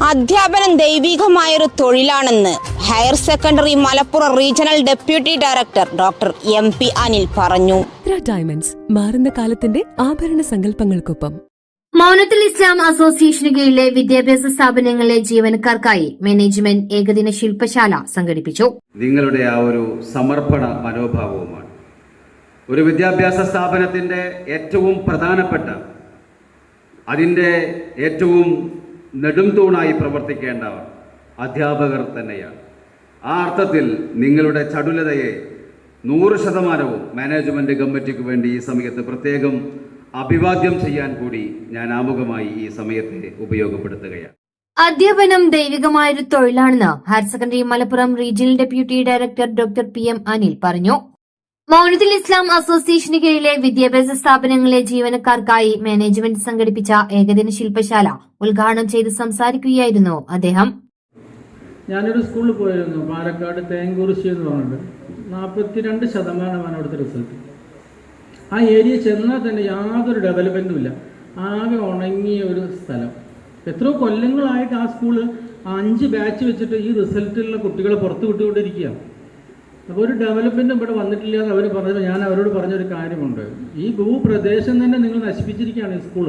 അധ്യാപനം ദൈവികമായൊരു തൊഴിലാണെന്ന് higher secondary Malappuram regional deputy director doctor M P Anil പറഞ്ഞു. Diamonds മാറുന്ന കാലത്തിന്റെ ആഭരണ സങ്കല്പങ്ങൾക്കൊപ്പം. മൗനത്തിൽ ഇസ്ലാം അസോസിയേഷന് കീഴിലെ വിദ്യാഭ്യാസ സ്ഥാപനങ്ങളിലെ ജീവനക്കാർക്കായി മാനേജ്മെന്റ് ഏകദിന ശില്പശാല സംഘടിപ്പിച്ചു. നിങ്ങളുടെ ആ ഒരു സമർപ്പണ മനോഭാവവുമാണ്. ഒരു വിദ്യാഭ്യാസ സ്ഥാപനത്തിന്റെ ഏറ്റവും പ്രധാനപ്പെട്ട അതിന്റെ ഏറ്റവും നെടുംതൂണായി പ്രവർത്തിക്കേണ്ടവർ അധ്യാപകർ തന്നെയാണ്. ആ അർത്ഥത്തിൽ നിങ്ങളുടെ ചടുലതയെ നൂറ് ശതമാനവും മാനേജ്മെന്റ് കമ്മിറ്റിക്ക് വേണ്ടി ഈ സമയത്ത് പ്രത്യേകം അഭിവാദ്യം ചെയ്യാൻ കൂടി ഞാൻ ആമുഖമായി ഈ സമയത്തെ ഉപയോഗപ്പെടുത്തുകയാണ്. അധ്യാപനം ദൈവികമായൊരു തൊഴിലാണെന്ന് higher secondary Malappuram regional deputy director doctor P M Anil പറഞ്ഞു. മൗനത്തുൽ ഇസ്ലാം അസോസിയേഷന് കീഴിലെ വിദ്യാഭ്യാസ സ്ഥാപനങ്ങളിലെ ജീവനക്കാർക്കായി മാനേജ്മെന്റ് സംഘടിപ്പിച്ച ഏകദിന ശില്പശാല ഉദ്ഘാടനം ചെയ്ത് സംസാരിക്കുകയായിരുന്നു അദ്ദേഹം. ഞാനൊരു സ്കൂളിൽ പോയിരുന്നു പാലക്കാട് തേങ്കുറിശി എന്ന് പറഞ്ഞിട്ട്. നാൽപ്പത്തിരണ്ട് ശതമാനമാണ് അവിടുത്തെ റിസൾട്ട് ആ ഏരിയ ചെന്നാൽ തന്നെ യാതൊരു ഡെവലപ്മെന്റും ഇല്ല. ആകെ ഉണങ്ങിയ ഒരു സ്ഥലം. എത്രയോ കൊല്ലങ്ങളായിട്ട് ആ സ്കൂൾ അഞ്ച് ബാച്ച് വെച്ചിട്ട് ഈ റിസൾട്ടിലുള്ള കുട്ടികളെ പുറത്ത് വിട്ടുകൊണ്ടിരിക്കുകയാണ്. അപ്പോൾ ഒരു ഡെവലപ്മെന്റും ഇവിടെ വന്നിട്ടില്ല എന്ന് അവർ പറഞ്ഞപ്പോൾ ഞാൻ അവരോട് പറഞ്ഞൊരു കാര്യമുണ്ട്. ഈ ഭൂപ്രദേശം തന്നെ നിങ്ങൾ നശിപ്പിച്ചിരിക്കുകയാണ് ഈ സ്കൂൾ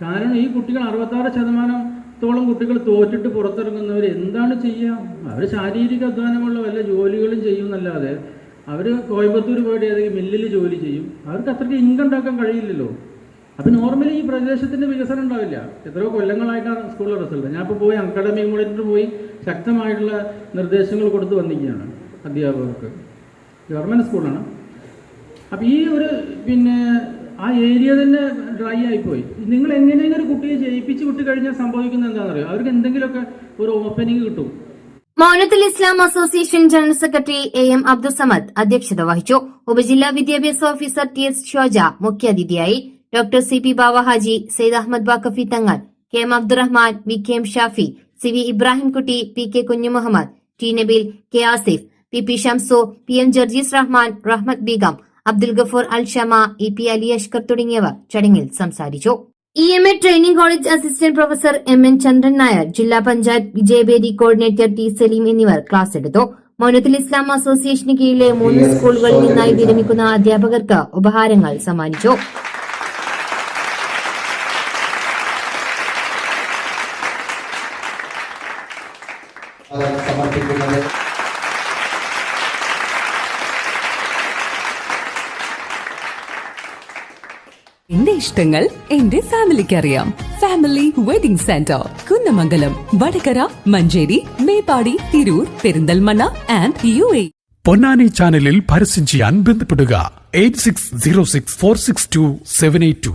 കാരണം ഈ കുട്ടികൾ അറുപത്താറ് ശതമാനത്തോളം കുട്ടികൾ തോറ്റിട്ട് പുറത്തിറങ്ങുന്നവർ എന്താണ് ചെയ്യുക അവർ ശാരീരിക അധ്വാനമുള്ള വല്ല ജോലികളും ചെയ്യുമെന്നല്ലാതെ അവർ കോയമ്പത്തൂർ പോയിട്ട് ഏതെങ്കിലും മില്ലിൽ ജോലി ചെയ്യും. അവർക്ക് അത്രയ്ക്ക് ഇൻകം ഉണ്ടാക്കാൻ കഴിയില്ലല്ലോ. അപ്പം നോർമലി ഈ പ്രദേശത്തിന്റെ വികസനം ഉണ്ടാവില്ല. എത്രയോ കൊല്ലങ്ങളായിട്ടാണ് സ്കൂളിലെ റിസൾട്ട് ഞാൻ ഇപ്പോൾ പോയി അക്കാഡമിക് മോണിറ്റർ പോയി ശക്തമായിട്ടുള്ള നിർദ്ദേശങ്ങൾ കൊടുത്ത് വന്നിരിക്കുകയാണ്. അധ്യാപകർക്ക്. ഗവൺമെന്റ് സ്കൂളാണ് അപ്പം ഈ ഒരു പിന്നെ ആ ഏരിയ തന്നെ ഡ്രൈ ആയിപ്പോയി. നിങ്ങൾ എങ്ങനെയെങ്കിലും ഒരു കുട്ടിയെ ജയിപ്പിച്ച് വിട്ട് കഴിഞ്ഞാൽ സംഭവിക്കുന്നത് എന്താണെന്നറിയോ? അവർക്ക് എന്തെങ്കിലുമൊക്കെ ഒരു ഓപ്പനിങ് കിട്ടും. Maunathul Islam association general secretary A M Abdussamad അധ്യക്ഷത വഹിച്ചു. ഉപജില്ലാ വിദ്യാഭ്യാസ ഓഫീസർ ടി എസ് ഷോജ മുഖ്യാതിഥിയായി doctor C P Bavahaji Sayed Ahammed Bakafi Thangal K M Abdurahman V K M Shafi C V Ibrahimkutty P K Kunjumuhammed T Nabeel K Asif P P Shamsu P M Jarjees Rahman Rahmath Beegum Abdul Gafoor Al Shama E P Ali Ashkar തുടങ്ങിയവർ ചടങ്ങിൽ സംസാരിച്ചു. E M A training college assistant professor M N Chandran Nair ജില്ലാ പഞ്ചായത്ത് വിജയബേദി coordinator T Saleem എന്നിവർ class എടുത്തു. മൗനത്തുൽ ഇസ്ലാം അസോസിയേഷന് കീഴിലെ മൂന്ന് സ്കൂളുകളിൽ നിന്നായി വിരമിക്കുന്ന അധ്യാപകർക്ക് ഉപഹാരങ്ങൾ സമ്മാനിച്ചു. സമർപ്പിക്കുന്നത് എന്റെ ഇഷ്ടങ്ങൾ എന്റെ ഫാമിലിക്ക് അറിയാം family wedding centre Kunnamangalam Vadakara Manjeri Meppadi Tirur Perinthalmanna and U A Ponnani ചാനലിൽ പരസ്യം ചെയ്യാൻ ബന്ധപ്പെടുക. Eight six zero six four six two seven eight two